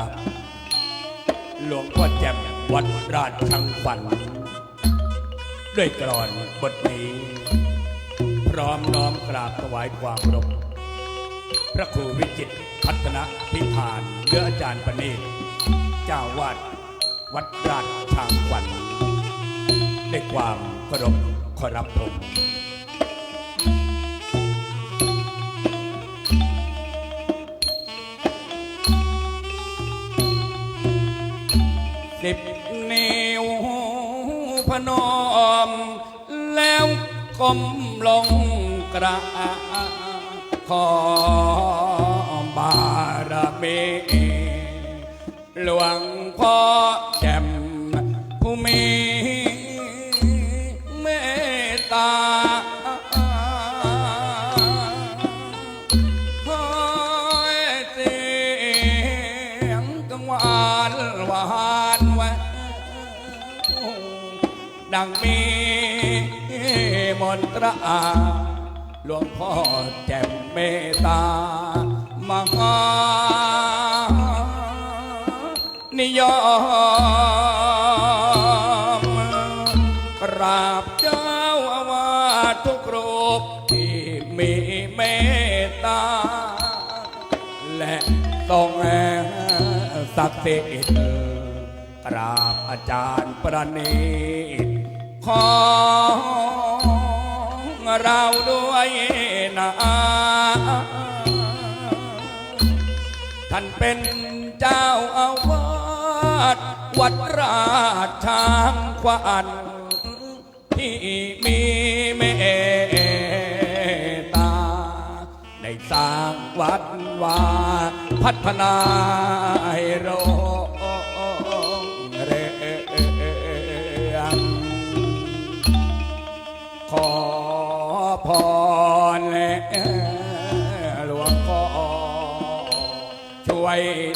าหลวงพ่อแจ่มวัดราชชังฝัน ด้วยกรอนบทนี้ พร้อมน้อมกราบถวายความรพพระครูวิจิตพัฒนพิพานเรืออาจารย์ประณีตเจ้าวาดวัดราชชังฝันด้วยความเคารพขอรับผม สิบนิ้วพนม แล้วก้มลงกราบขอบารมีหลวงพ่อ ดังมีมนตราหลวงพ่อแจ่มเมตตามหานิยมกราบเจ้าอาวาสทุกรูปที่มีเมตตา และต้องศักดิ์สิทธิ์กราบอาจารย์ประณีต ของเราด้วยนะท่านเป็นเจ้าอาวาสวัดราชช้างขวัญที่มีเมตตาได้สร้างวัดวาพัฒนา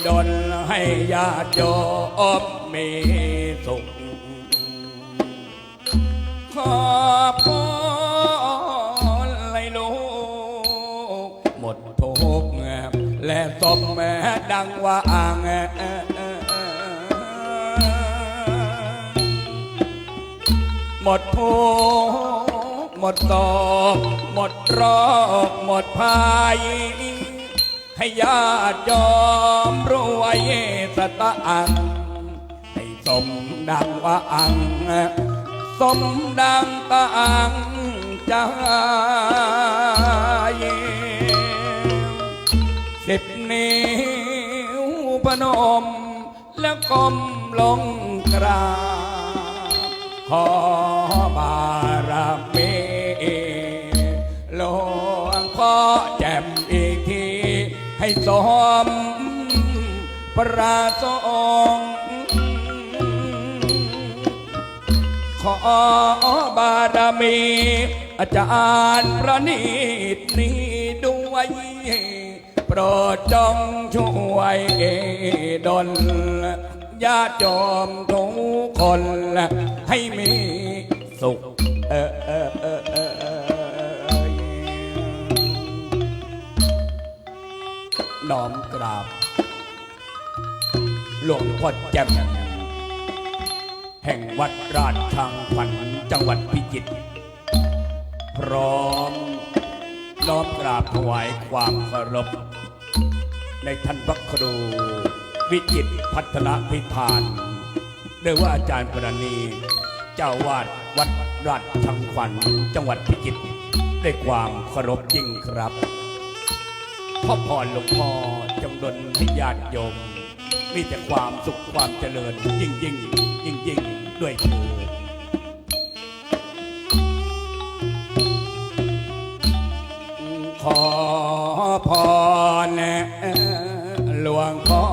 ดลให้ญาติโยมมีสุข ขอพรให้ลูกหมดทุกข์และสมแม่ดังว่าอ่างหมดทุกข์หมดโศกหมดโรคหมดภัย ให้ญาติยอมรวยสตางค์ให้สมดังว่าอัง สมดังตังใจสิบนิ้วพนม แล้วก้มลงกราบขอ สมประสงขอบารมี อาจารย์ประณีตนี้ด้วยโปรดจงช่วยดลญาติโยมทุกคน ให้มีสุขเออเออ น้อมกราบ หลวงพ่อแจ่มแห่งวัดราชทางฝันจังหวัดพิจิตรพร้อมน้อมกราบถวายความเคารพในท่านพระครู วิจิตรพัฒนพิธานโดยว่าอาจารย์ปรณีเจ้าวาดวัดราชทางฝันจังหวัดพิจิตรด้วยความเคารพยิ่งครับ พ่อพรหลวงพ่อจงดลให้ญาติโยม มีแต่ความสุขความเจริญ ยิ่งยิ่งยิ่งยิ่งด้วยเถิดขอพรหลวงพ่อ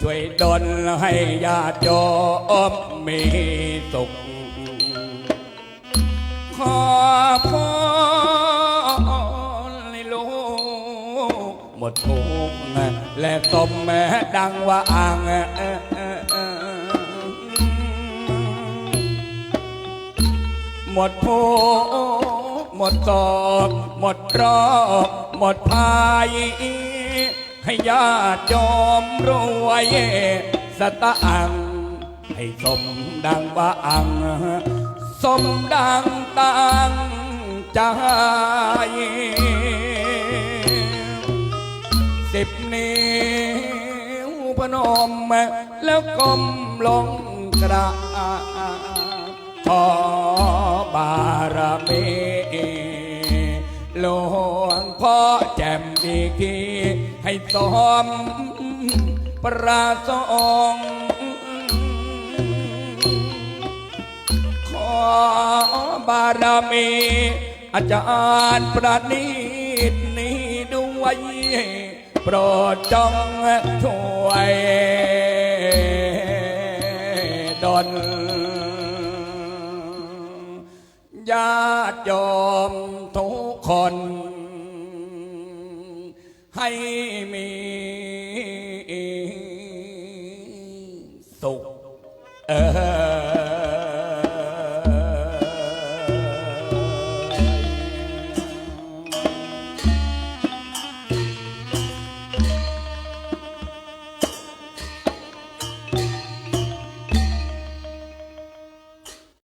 ช่วยดลให้ญาติโยมมีสุขข หมดทุกข์และสมแม่ดังว่าอ่างหมดทุกหมดโศกหมดโรคหมดภัยให้ญาติโยมรวยสตางให้สมดังว่าอัง สมดังตั้งใจ ม แล้วก้มลงกราบขอบารมีหลวงพ่อแจ่มอีกที ให้สมประสงค์ขอบารมีอาจารย์ประณีตนี้ด้วย โปรดจงช่วยดลญาติโยมทุกคน ให้มี